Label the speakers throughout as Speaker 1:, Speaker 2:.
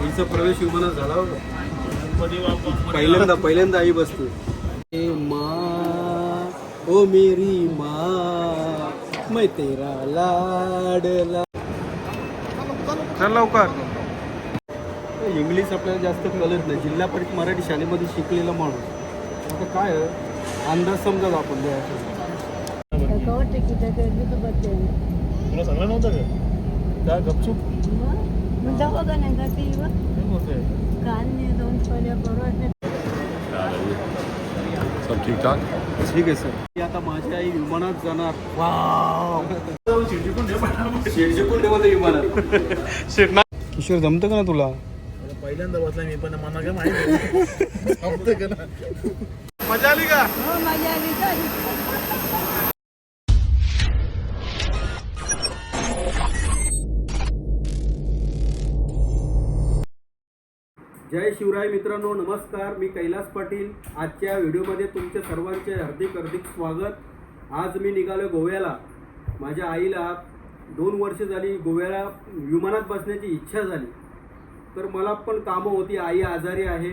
Speaker 1: आईचा प्रवेश विमानात झाला होता. पहिल्यांदा पहिल्यांदा आई बसते. ए माँ ओ मेरी माँ मैं तेरा लाडला.
Speaker 2: चल लवकर.
Speaker 1: इंग्लिश आपल्याला जास्त कळत नाही. जिल्हा परिषद मराठी शाळेमध्ये शिकलेला माणूस. आता काय अंदाज समजत आपण द्यायचं.
Speaker 2: तुला सांगलं नव्हतं का? का गपचूप.
Speaker 3: सब ठीक ठाक?
Speaker 1: ठीक आहे सर. ती आता माझी आई विमानात जाणार. किशोर जमतं का ना तुला?
Speaker 2: पहिल्यांदा बसला मी पण मला काय माहिती मजा आली का?
Speaker 1: जय शिवराय मित्रांनो नमस्कार. मी कैलास पाटील. आजच्या व्हिडिओमध्ये तुमच्या सर्वांचे हार्दिक हार्दिक स्वागत. आज मी निघालो गोव्याला. माझ्या आईला दोन वर्ष झाली गोव्याला विमानात बसण्याची इच्छा झाली. तर मला पण कामं होती. आई आजारी आहे.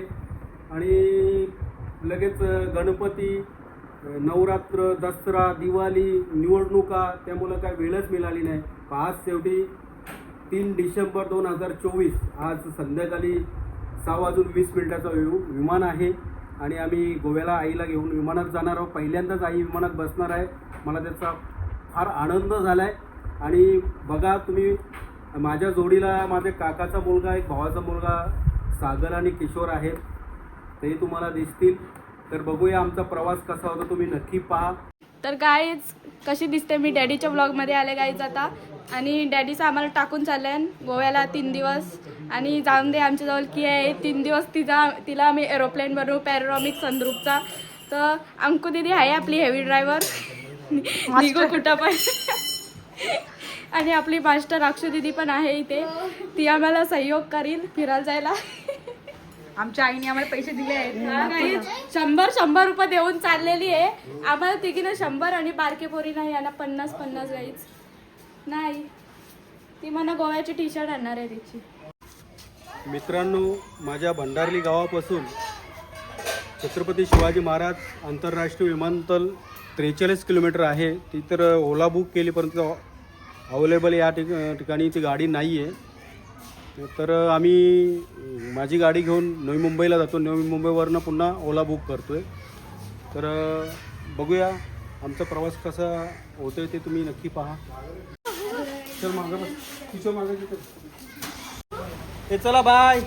Speaker 1: आणि लगेच गणपती नवरात्र दसरा दिवाळी निवडणुका त्यामुळं काय वेळच मिळाली नाही. आज शेवटी तीन डिसेंबर दोन हजार चोवीस. आज संध्याकाळी सहा वाजून वीस मिनिटाचं वि विमान आहे. आणि आम्ही गोव्याला आईला घेऊन विमानात जाणार आहोत. पहिल्यांदाच आई विमानात बसणार आहे. मला त्याचा फार आनंद झाला आहे आणि बघा तुम्ही माझ्या जोडीला माझ्या काकाचा मुलगा एक भावाचा मुलगा सागर आणि किशोर आहेत. ते तुम्हाला दिसतील. तर बघूया आमचा प्रवास कसा होता. तुम्ही नक्की पहा.
Speaker 4: तर गाईज कशी दिसते मी डॅडीच्या ब्लॉगमध्ये आले गाईज आता. आणि डॅडीचं आम्हाला टाकून चाललं गोव्याला तीन दिवस. आणि जाऊन दे आमच्याजवळ की आहे तीन दिवस तिचा तिला आम्ही एरोप्लेन बनवू पॅरोमिक संद्रूपचा तर अंकू दिदी आहे आपली हेवी ड्रायव्हर निघू कुठं पण. आणि आपली मास्टर अक्षू दिदी पण आहे इथे. ती आम्हाला सहयोग करील फिरायला जायला.
Speaker 5: आमच्या आईने आम्हाला पैसे दिले आहेत.
Speaker 4: शंभर शंभर रुपये देऊन चाललेली आहे. आम्हाला तिघीनं शंभर आणि बारके पोरी नाही यांना पन्नास पन्नास गाईच नाही. ती मला गोव्याची टी शर्ट आणणार आहे तिची.
Speaker 1: मित्रांनो माझ्या भंडारली गावापासून छत्रपती शिवाजी महाराज आंतरराष्ट्रीय विमानतळ त्रेचाळीस किलोमीटर आहे. ती तर ओला बुक केली परंतु अवेलेबल या ठिक ठिकाणी ती गाडी नाही आहे तर आम्ही माझी गाडी घेऊन नवी मुंबईला जातो. नवी मुंबईवरनं पुन्हा ओला बुक करतो आहे तर बघूया आमचा प्रवास कसा होतोय ते तुम्ही नक्की पहा. तर मागं बस. मागं तिथं. ए चला बाय.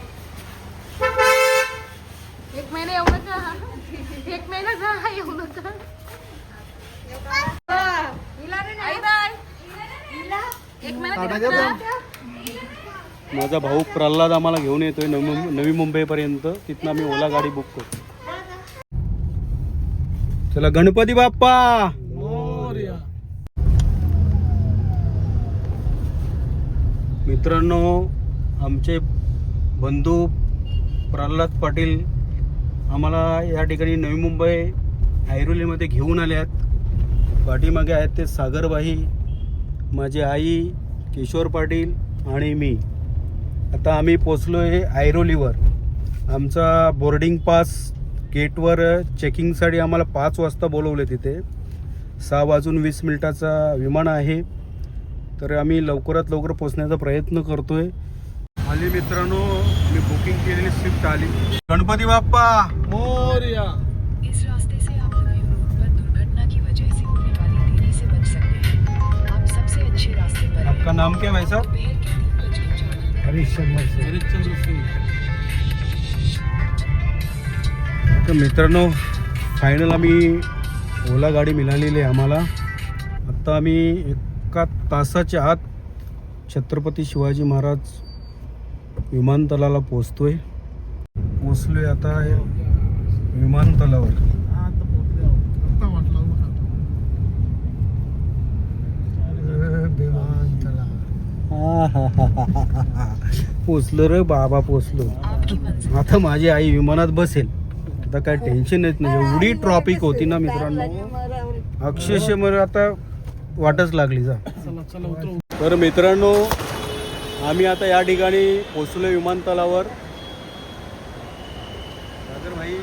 Speaker 5: एक महिना येऊ नका. एक महिना जा येऊ नका. आई बाय. एक महिना
Speaker 1: माझा भाऊ प्रल्हाद आम्हाला घेऊन येतोय नवी मुं- नवी मुंबईपर्यंत. तिथनं आम्ही ओला गाडी बुक करतो. चला गणपती बाप्पा! मित्रांनो आमचे बंधू प्रल्हाद पाटील आम्हाला या ठिकाणी नवी मुंबई ऐरोलीमध्ये घेऊन आले आहेत. पाठीमागे आहेत ते सागरबाई माझी आई किशोर पाटील आणि मी. आता आम्ही पोचलो आहे ऐरोलीवर. आमचा बोर्डिंग पास गेटवर चेकिंगसाठी आम्हाला पाच वाजता बोलवले तिथे. सहा वाजून वीस मिनिटाचा विमान आहे. तर आम्ही लवकरात लवकर पोचण्याचा प्रयत्न करतो आहे आली मित्रांनो मी बुकिंग केलेली स्विफ्ट आली. गणपती बाप्पा! मोर्या!
Speaker 6: इस रास्ते से आप लगे रोड पर दुर्घटना की वजह से होने वाली देरी से बच सकते हैं। आप सबसे अच्छे रास्ते पर
Speaker 1: आपका नाम क्या है भाई साहब? हरिश्चंद्र तर मित्रांनो फायनल आम्ही ओला गाडी मिळालेली आहे आम्हाला. आत्ता आम्ही एका तासाच्या आत छत्रपती शिवाजी महाराज विमानतळाला पोचतोय पोचलोय आता विमानतळावर. पोचलो रे बाबा पोचलो आता माझी आई विमानात बसेल. आता काय टेन्शन येत नाही. एवढी ट्रॉफिक होती ना मित्रांनो. अक्षरशः मला आता वाटच लागली जा. तर मित्रांनो आम्ही आता या ठिकाणी पोचलो विमानतळावर. भाई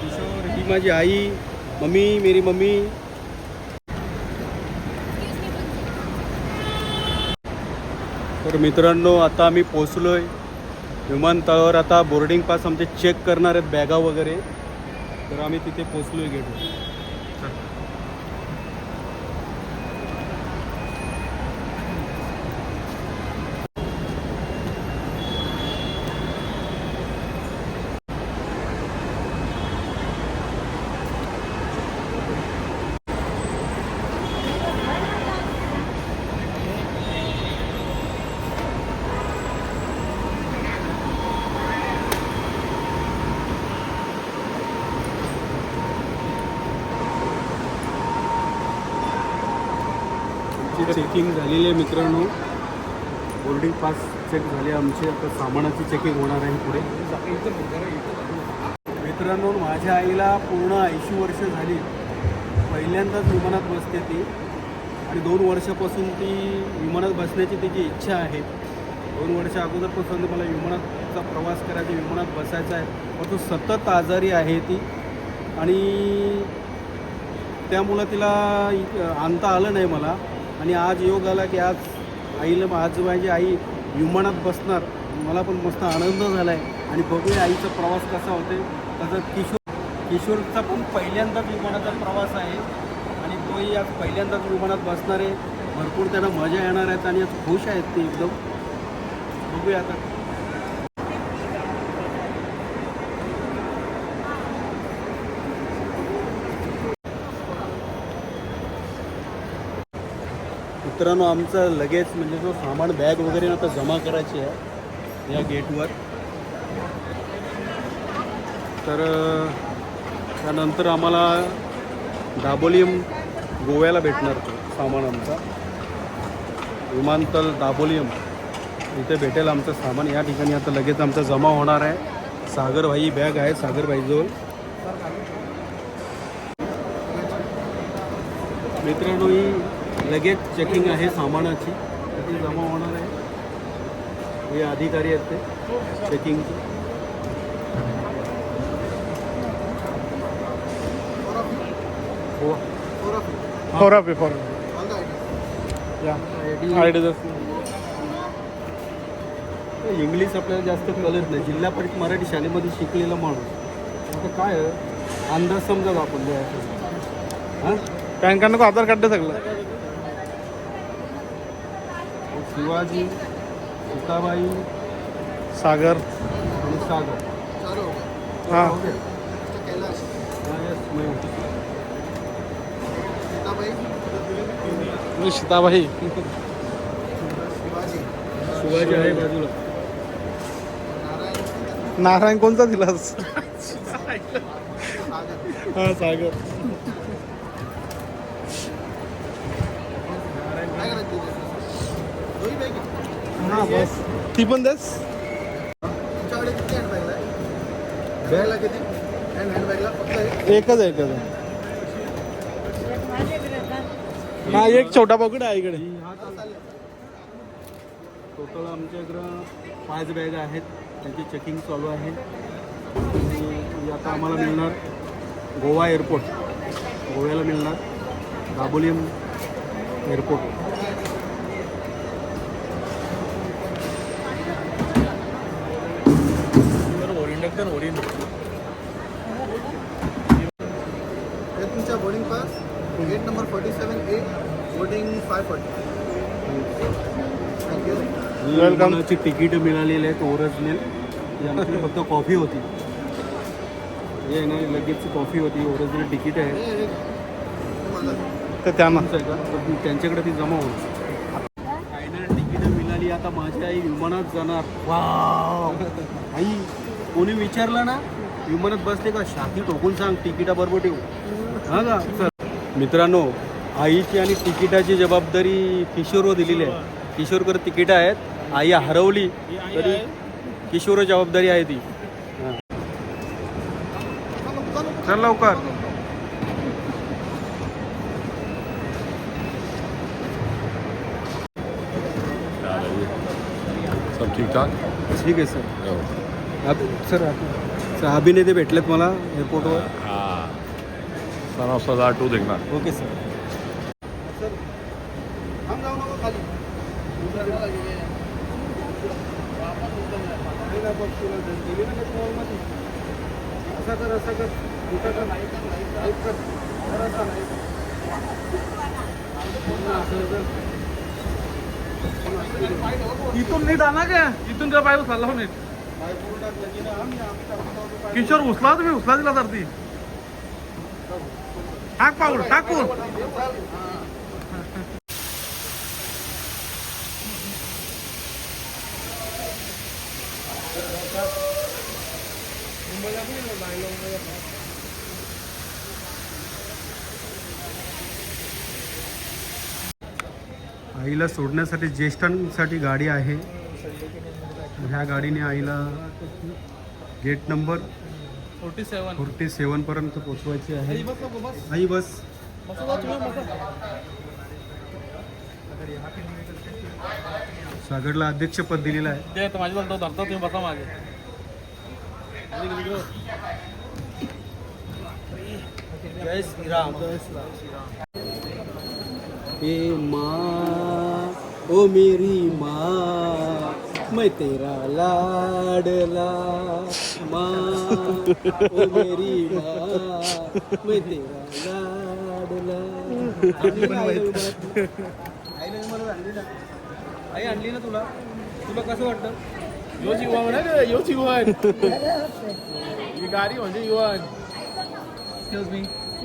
Speaker 1: किशोर ही माझी आई मम्मी मेरी मम्मी. तर मित्रांनो आता आम्ही पोचलोय विमानतळावर. आता बोर्डिंग पास आमचे चेक करणार आहेत बॅगा वगैरे. तर आम्ही तिथे पोचलोय गेटवर चेकिंग झालेली आहे मित्रांनो. बोर्डिंग पास चेक झाले आमचे. आता सामानाची चेकिंग होणार आहे पुढे. मित्रांनो माझ्या आईला पूर्ण ऐंशी वर्ष झाली. पहिल्यांदाच विमानात बसते ती. आणि दोन वर्षापासून ती विमानात बसण्याची तिची इच्छा आहे. दोन वर्ष अगोदरपासून मला विमानाचा प्रवास करायचा विमानात बसायचा आहे. पण तो सतत आजारी आहे ती. आणि त्यामुळं तिला इ- आणता आलं नाही मला. आणि आज योग आला की आज आईला आज माझी आई विमानात बसणार. मला पण मस्त आनंद झाला आहे आणि बघूया आईचा प्रवास कसा होते त्याचा किशोर किशोरचा पण पहिल्यांदाच विमानाचा प्रवास आहे. आणि तोही आज पहिल्यांदाच विमानात बसणार आहे. भरपूर त्यांना मजा येणार आहेत आणि आज खुश आहेत ते एकदम. बघूया आता. मित्रांनो आमचं लगेच म्हणजे जो सामान बॅग वगैरे आता जमा करायची आहे या गेटवर तर त्यानंतर आम्हाला दाबोलीम गोव्याला भेटणार तो सामान आमचा. विमानतळ दाबोलियम इथे भेटेल आमचं सामान. या ठिकाणी आता लगेच आमचं जमा होणार आहे. सागरभाई बॅग आहे सागरभाईजवळ मित्रांनो ही लगेच चेकिंग आहे सामानाची. ती जमा होणार आहे. हे अधिकारी आहेत ते चेकिंगचे हो.
Speaker 2: फोरा पे फोर या आयडी
Speaker 1: इंग्लिश आपल्याला जास्त कळत नाही. जिल्हा परिषद मराठी शाळेमध्ये शिकलेला माणूस. आता काय अंदाज समजा आपण हां?
Speaker 2: कार्ड नको आधार कार्ड दे सगळं.
Speaker 1: शिवाजी सीताबाई
Speaker 2: सागर.
Speaker 1: आणि सागर.
Speaker 2: हां.
Speaker 1: ओके. मी
Speaker 2: सीताबाई.
Speaker 1: शिवाजी. आहे बाजूला.
Speaker 2: नारायण कोणता दिलास? हा सागर. ती पण देस. एकच आहे एकच आहे. हा एक छोटा पॉकेट आहे इकडे.
Speaker 1: टोटल आमच्या इकडं पाच बॅग आहेत. त्यांची चेकिंग चालू आहे. आता आम्हाला मिळणार गोवा एअरपोर्ट गोव्याला मिळणार दाबोलीम एअरपोर्ट
Speaker 7: हे तुमचा boarding pass gate number forty seven A boarding five forty thank you.
Speaker 1: विमानाची तिकीट मिळालेली आहेत ओरिजिनल. आमची फक्त कॉफी होती. हे ना लगेचची कॉफी होती ओरिजिनल तिकीट आहे.
Speaker 2: तर त्यांना
Speaker 1: का? तर त्यांच्याकडे ती जमा होईल. फायनल तिकीट मिळाली आता माझी आई विमानात जाणार. वाव आई कोणी विचारलं ना विमानात बसले का शाती ठोकून सांग तिकिटाबरोबर ठेवू. हा का? सर मित्रांनो आईची आणि तिकिटाची जबाबदारी किशोरवर दिलेली आहे. किशोरकर तिकीट आहेत. आई हरवली तरी किशोर जबाबदारी आहे ती. हा. चल लवकर.
Speaker 3: सब ठीक ठाक?
Speaker 1: ठीक आहे सर. आप सर आप- सर अभिनेते भेटलेत मला एअरपोर्टवर
Speaker 3: हाँ. सन ऑफ सरदार टू देखना.
Speaker 1: Okay sir. सर जर. असा कर असा कर. असं.
Speaker 2: इथून नीट आणा का? इथून त्या पाय उचलला हो नीट. किशोर उचला तुम्ही उचला दिला तर ती टाक पाऊल. टाकून
Speaker 1: आईला सोडण्यासाठी ज्येष्ठांसाठी गाडी आहे. ह्या गाडीने आईला gate number
Speaker 2: forty seven.
Speaker 1: Forty सेवनपर्यंत पोचवायची आहे. आई बस सागरला अध्यक्षपद दिलेलं आहे.
Speaker 2: तुम्ही बसा मागे.
Speaker 1: जय श्रीराम. ए माँ ओ मेरी माँ. मैं तेरा लाडला माँ ओ मेरी माँ मैं तेरा लाडला आणली ना आणली आई आणली ना तुला? तुला कसं वाटतं?
Speaker 2: यो जीवन आहे यो जीवन ही गाडी म्हणजे युवन.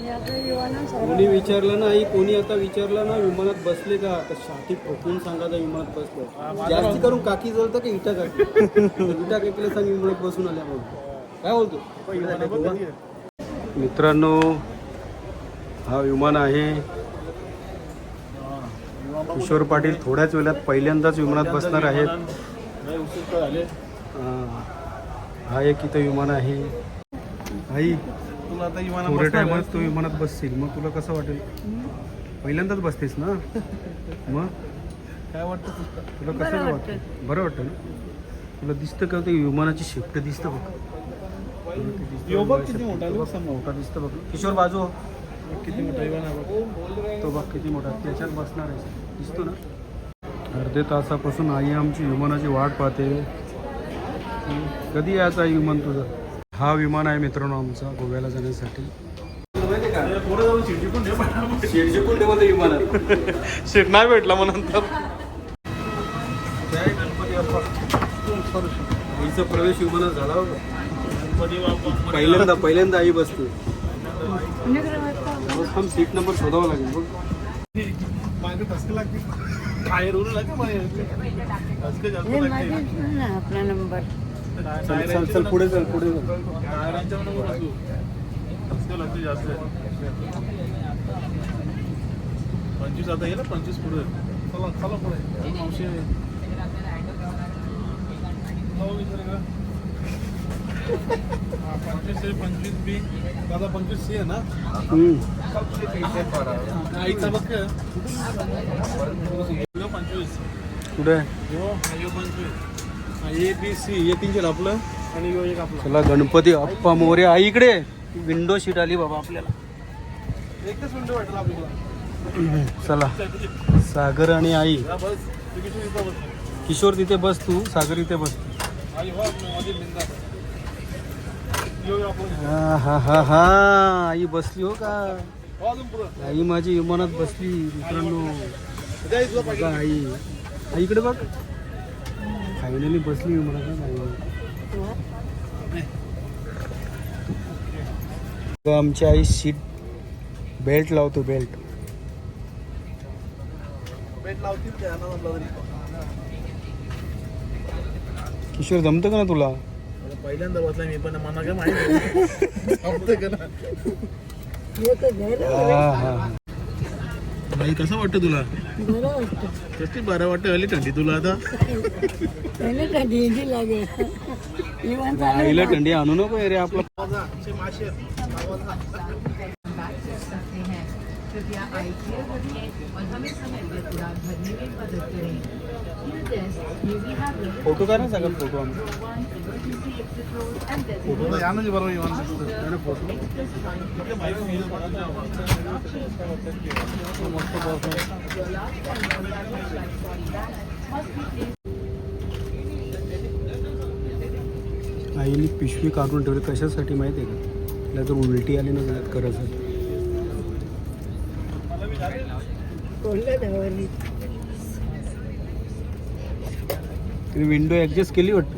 Speaker 1: कोणी विचारलं ना आई कोणी आता विचारलं ना विमानात बसले का? तर छाती ठोकून सांगा तर विमानात बसलो. जास्ती करून काकी जळतं का इटा काकी? इटा काकीला सांग विमानात बसून आल्या काय बोलतो? मित्रांनो हा विमान आहे. किशोर पाटील थोड्याच वेळात पहिल्यांदाच विमानात बसणार आहेत. हा एक इथं विमान आहे. आई
Speaker 2: तुला आता
Speaker 1: थोड्या
Speaker 2: विमानात
Speaker 1: टायमात तू विमानात बसशील. मग तुला कसं वाटेल? पहिल्यांदाच बसतेस ना? मग?
Speaker 2: काय वाटतं
Speaker 1: तुला कसं काय वाटतं बरं वाटतं ना? तुला दिसतं का ते विमानाची शिफ्ट दिसतं बघ?
Speaker 2: यो बघ किती मोठा आहे, बघ समोर.
Speaker 1: मोठा दिसतं बघ. किशोर बाजू हो.
Speaker 2: किती मोठा विमान आहे बघ.
Speaker 1: तो बघ किती मोठा त्याच्यात बसणार आहे. दिसतो ना? अर्धे तासापासून आई आमची विमानाची वाट पाहते. कधी यायचं आहे विमान तुझं? हा विमान आहे मित्रांनो आमचा गोव्याला जाण्यासाठी.
Speaker 2: सीट नाही भेटला मग नंतर
Speaker 1: प्रवेश विमानात झाला होता. पहिल्यांदा पहिल्यांदा आई बसते. हम सीट नंबर शोधावा लागेल बघ.
Speaker 5: आपला नंबर
Speaker 1: चल चल चल पुढे चल पुढे चल.
Speaker 2: जास्त पंचवीस आता येईल पंचवीस पुढे. चला चला पुढे. हा, पंचवीस आहे पंचवीस बी. दादा पंचवीस सी आहे ना. आईचा बघ पंचवीस.
Speaker 1: कुठे
Speaker 2: यो यो पंचवीस. ए बी सी हे तीनशे आपलं. आणि यो एक आपलं.
Speaker 1: चला गणपती अप्पा मोरे आई इकडे. विंडो सीट आली बाबा आपल्याला.
Speaker 2: एकच मिनिट वाटेल आपल्याला.
Speaker 1: चला. सागर आणि आई. किशोर तिथे बस तू सागर इथे बस
Speaker 2: आई हो
Speaker 1: हा हा हा हा. आई बसली हो का?
Speaker 2: हो
Speaker 1: आई माझी विमानात बसली मित्रांनो. आई. आई इकडे बघ. फायनली बसली आई बघा, आमची आई सीट बेल्ट लावतो बेल्ट.
Speaker 2: लावतील तरी
Speaker 1: किशोर जमतं का ना तुला?
Speaker 2: पहिल्यांदा बसला मी पण मला काय माहिती? जमतं का ना वाटतं. कशी बरं वाटतं. आली थंडी तुला आता?
Speaker 1: आईला थंडी आणू नको रे आपला
Speaker 6: कृपया आई केयर करें और हमें समय पर उड़ान भरने में मदद करें
Speaker 1: फोटो सगळं फोटो आमचा
Speaker 2: फोटो या ना बरोबर येऊन दिसतं फोटो मस्त परफेक्ट
Speaker 1: आईने पिशवी काढून ठेवली कशासाठी माहिती आहे का? तिला जर उलटी आली ना त्याच्यात करायचं तिने विंडो ॲडजस्ट केली वाटतं?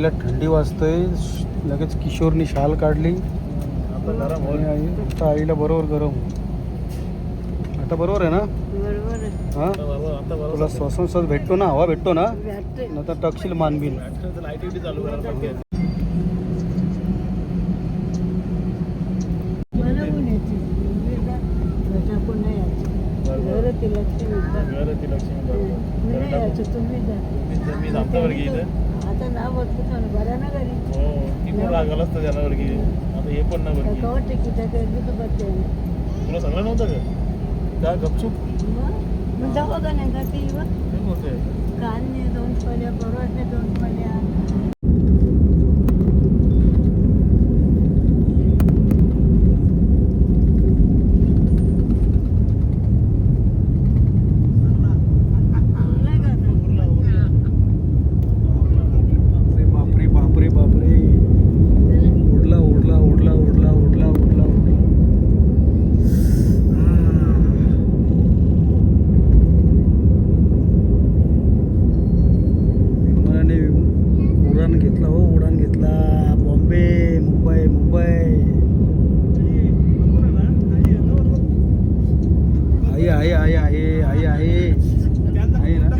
Speaker 1: आईला थंडी वाजतंय. लगेच किशोरनी शाल काढली.
Speaker 2: आता
Speaker 1: आईला बरोबर गरम. आता बरोबर आहे ना? हा?
Speaker 2: आता बरोबर आता
Speaker 1: तुला
Speaker 2: बरोबर
Speaker 1: श्वासन श्वास भेटतो ना? हवा भेटतो ना? आता टकशील मानबीन.
Speaker 2: लाइट ड्युटी चालू करायला पाहिजे घर ती लक्ष्मी बरोबर मी जामता वर्गी इथं.
Speaker 8: आता नाव बघतो ना बरा ना घरी?
Speaker 2: हो ती पण रागालाच तर त्याला वर्गी. आता हे पण ना वर्गी.
Speaker 8: कवर तिकीट
Speaker 2: तुला सांगलं नव्हतं का? त्या गपचूप.
Speaker 8: मग? जाऊ का नाही? का ती
Speaker 2: हे बोलतोय
Speaker 8: कालने दोन पल्या परवाने दोन पल्या
Speaker 1: बापरे बापरे बापरे बापरे उडला उडला उडला उडला उडला उडला उडला विमानाने उडान घेतला हो उडान घेतला बॉम्बे मुंबई मुंबई आई आहे आई आहे आई आहे आहे ना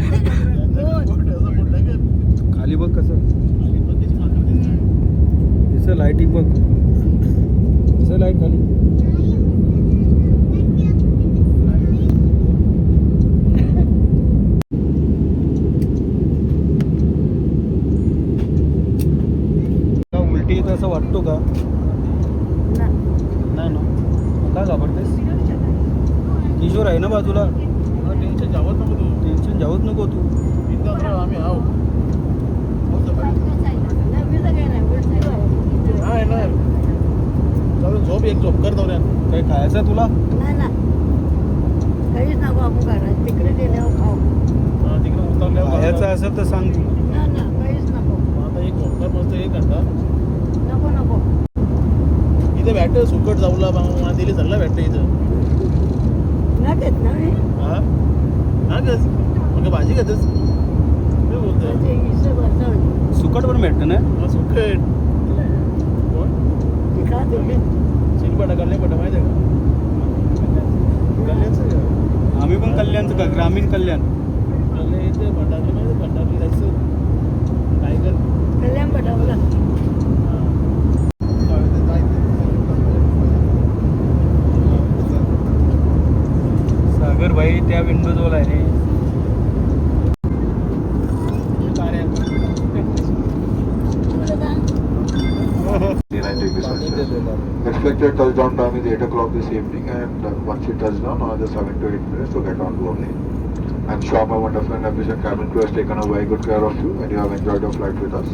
Speaker 1: खाली बघ कसं दिसं लाईटिंग बघ दिसं लाइट खाली येत असं वाटतो का? नाही. ना. का घाबरतेस? किशोर आहे ना बाजूला
Speaker 2: टेन्शन जावत नको तू.
Speaker 1: टेन्शन जाऊच नको तू.
Speaker 2: आम्ही आहो. चालेल झोप एक झोप कर दौऱ्यान
Speaker 1: काही खायचं तुला?
Speaker 8: काहीच नको आपण करा तिकडे गेल्यावर खाऊ
Speaker 2: तिकडे उतरल्यावर
Speaker 1: खायचं. असेल तर सांग.
Speaker 8: काहीच नको
Speaker 2: आता एक झोप कर मस्त एक घंटा. इथे बॅट सुकट जाऊला मला दिली चांगला बॅट इथं. हा. हा? मग भाजी घेतच मी बोलतोय?
Speaker 8: ते.
Speaker 1: सुकट पण भेटतं ना?
Speaker 2: सुकट. कोण?
Speaker 8: ते? का तुम्ही
Speaker 2: शिलपाटा कल्ले पटा माहिती आहे का? कल्याणचं का?
Speaker 1: आम्ही पण कल्याणचं का ग्रामीण कल्याण
Speaker 2: कल्ले इथे भंडारली माहिती आहे? भंडारली जायचं टायगर
Speaker 8: कल्याण पटावला
Speaker 1: सागर भाई त्या विंडो जवळ आहे रे
Speaker 9: Expected touchdown time is 8 o'clock this evening and uh, once you touch down, another 7 to 8 minutes to get on board. I'm sure my wonderful and efficient cabin crew has taken a very good care of you and you have enjoyed your flight with us.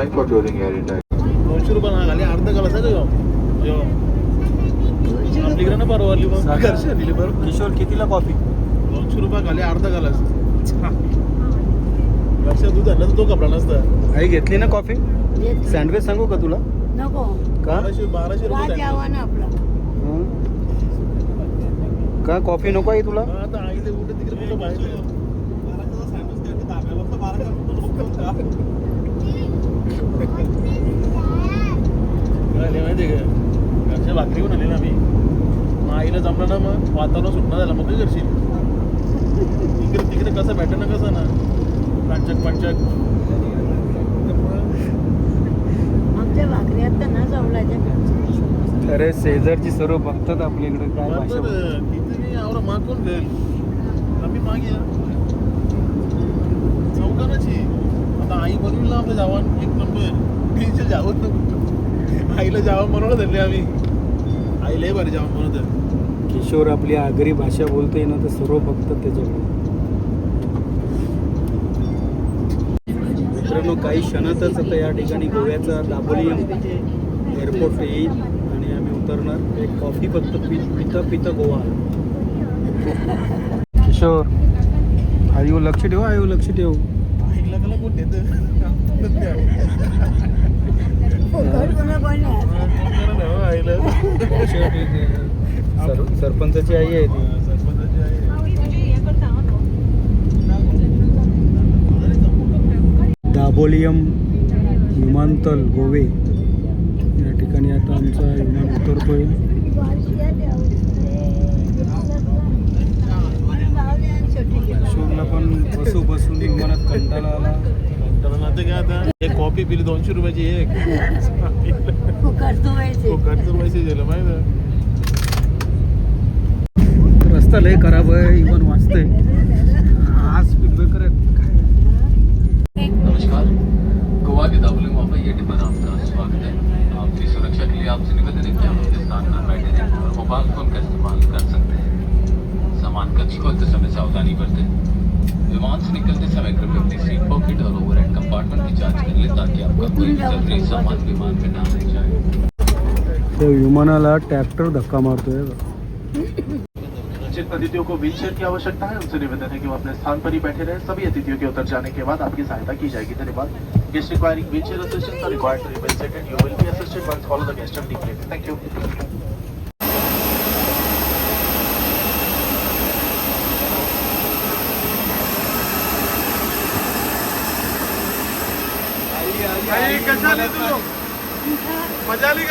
Speaker 9: Thanks for choosing Air India.
Speaker 2: दोनशे रुपये ना खाली अर्ध मग
Speaker 1: किशोर कितीला coffee
Speaker 2: दोनशे रुपये खाली अर्धा गलास वर्षात दूध आणलं तर तो कपडा नसता.
Speaker 1: आई घेतली ना कॉफी सँडविच सांगू का तुला?
Speaker 8: नको.
Speaker 1: का?
Speaker 2: बाराशे रुपये
Speaker 8: यावा ना आपला.
Speaker 1: हं? का? कॉफी नको आई तुला?
Speaker 2: हा, आता आईले कुठे तिकडे कुठं बाहेर माहिती आहे का? घरच्या भाकरी पण आली ना मी. मग आईला जमलं ना मग वातावरण सुटणं झालं. मग काय करशील तिकडे तिकडे कसं भेटतं ना कसं ना? पांचक पांचक
Speaker 8: आमच्या भाकरी आता ना जवळच्या
Speaker 1: अरे शेजारची सर्व बघतात आपल्याकडे काय भाषा
Speaker 2: मी आवरा माग कोण घेईल आम्ही मागे. या. चौकानाची आता आई बनविल ना आपलं जावान. एक नंबर तिच्या जावत नको आईला जावं म्हणून धरले आम्ही. आईलाही बरं जावं म्हणून
Speaker 1: किशोर आपली आगरी भाषा बोलतोय ना तर सर्व बघतात त्याच्याकडे मित्रांनो काही क्षणातच आता या ठिकाणी गोव्याचा दाबोली एअरपोर्ट येईल आणि आम्ही उतरणार. एक कॉफी फक्त पि पिता पिता गोवा. किशोर आयु लक्ष ठेव आयु लक्ष ठेव.
Speaker 2: आईला
Speaker 1: सर- सरपंचाची आई आहे ती.
Speaker 2: सरपंचाची आई
Speaker 1: दाबोलियम विमानतळ गोवे. या ठिकाणी आता आमचा विमान उतरतोय. पण बसू बसून विमानात कंटाळा आला.
Speaker 2: माहिती काय आता एक कॉफी पिली दोनशे रुपयाची एक.
Speaker 8: करतो
Speaker 2: पैसे. दिले माहिती
Speaker 1: रस्ता लय खराब आहे इवन वाचतंय आज काय
Speaker 10: नमस्कार. गोवा के दाबोली वहाँ ये टिप्पण आपका स्वागत है आपकी सुरक्षा के लिए आपसे निवेदन है कि आप अपने स्थान पर बैठे रहें और मोबाइल फ़ोन का इस्तेमाल कर सकते हैं। सामान कक्ष खोलते समय सावधानी बरतें। विमान से निकलते समय कृपया अपनी सीट पॉकेट और ओवरहेड कंपार्टमेंट की जाँच कर लें ताकि आपका कोई भी ज़रूरी सामान विमान में ना रह जाए।
Speaker 1: त्या विमानाला ट्रॅक्टर धक्का मारतोय.
Speaker 2: जिन अतिथियों को व्हील की आवश्यकता है। उनसे निवेदन है कि वो अपने स्थान पर ही बैठे रहे। सभी अतिथियों के उतर जाने के बाद आपकी सहायता की जाएगी। धन्यवाद। Guest requiring wheel chair assistance are required to remain seated you will be assisted once follow the guest take place thank you कशा आली तू? मज़ा आली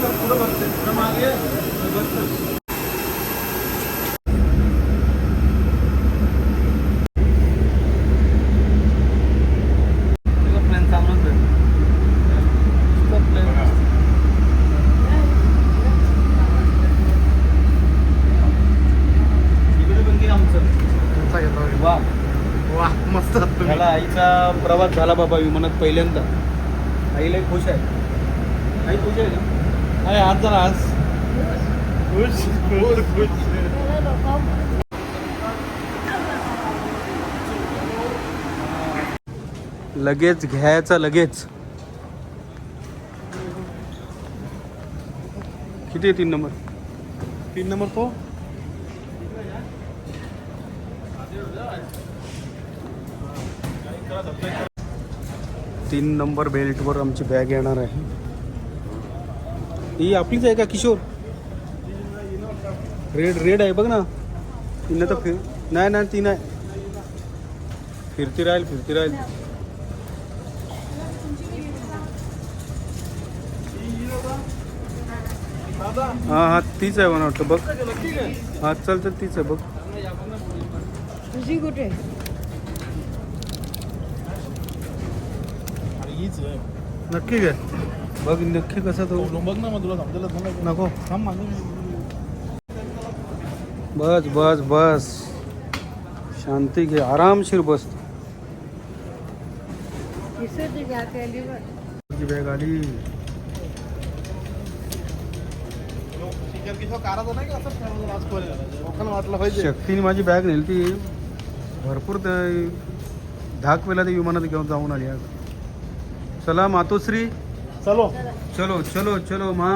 Speaker 2: का
Speaker 8: हो माझ्या आली चालेल.
Speaker 1: वा
Speaker 2: वा मस्त
Speaker 1: त्याला आईचा प्रवास झाला बाबा विमानात पहिल्यांदा आईला खुश आहे आई खुश आहे का
Speaker 2: अरे आज जरा आज. खुश खुश खुश
Speaker 1: लगेच घ्यायचा लगेच. किती आहे तीन नंबर?
Speaker 2: तीन नंबर तो?
Speaker 1: तीन नंबर बेल्टवर आमची बॅग येणार आहे. ही आपलीच आहे का किशोर? रेड रेड आहे बघ ना. तिनं तर फिर नाही नाही ती नाही. फिरती राहील फिरती राहील. हा हा तीच आहे मला वाटतं बघ. हा चल तर तीच आहे बघ.
Speaker 8: तुझी कुठे?
Speaker 2: अरे हीच आहे. नक्की काय
Speaker 1: बघ नक्की कसा तो.
Speaker 2: बघ ना मग तुला समजेल
Speaker 1: नको.
Speaker 2: थांब माझं
Speaker 1: बस बस बस. शांती घे आरामशीर बस.
Speaker 8: बॅग आली
Speaker 1: शक्तीने माझी बॅग नेली ती भरपूर ते- धाक वेळा ते विमानात घेऊन जाऊन आली आज. चला मातोश्री.
Speaker 2: चलो.
Speaker 1: चलो चलो चलो मा.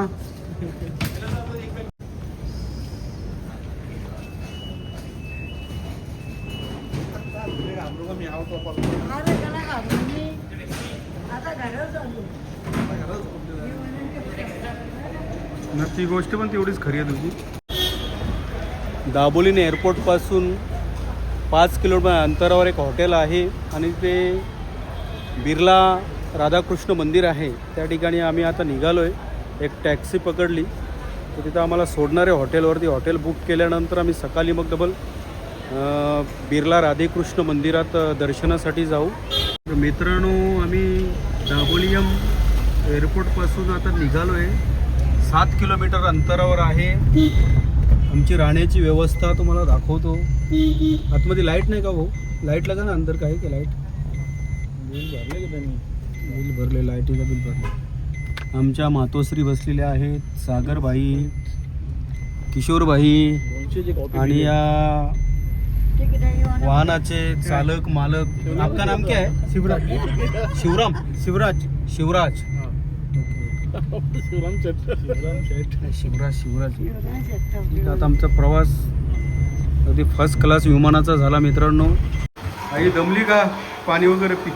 Speaker 1: ती गोष्ट पण तेवढीच खरी आहे तुझी. दाबोलीन एअरपोर्टपासून पाच किलोमीटर अंतरावर एक हॉटेल आहे आणि ते बिर्ला राधाकृष्ण मंदिर आहे. त्या ठिकाणी आम्ही आता निघालो आहे एक टॅक्सी पकडली. तर तिथं आम्हाला सोडणारे हॉटेलवरती हॉटेल बुक केल्यानंतर आम्ही सकाळी मग डबल बिर्ला राधेकृष्ण मंदिरात दर्शनासाठी जाऊ. तर मित्रांनो आम्ही दाबोलियम एअरपोर्टपासून आता निघालो आहे सात किलोमीटर अंतरावर आहे. आमची राहण्याची व्यवस्था तुम्हाला दाखवतो. आतमध्ये लाइट नाही का भाऊ? लाइट लागा ना अंतर काय का लाइट बिल भरले की त्यांनी बिल भरले लाईटीचं बिल भरले आमच्या मातोश्री बसलेल्या आहेत सागरबाई किशोरबाई आणि या वाहनाचे चालक मालक. आपका नाम क्या है? शिवराज. शिवराम शिवराज शिवराज. शिवराज शिवराज आहे, आता आमचा प्रवास अगदी फर्स्ट क्लास विमानाचा झाला मित्रांनो. आई दमली का? पाणी वगैरे पी.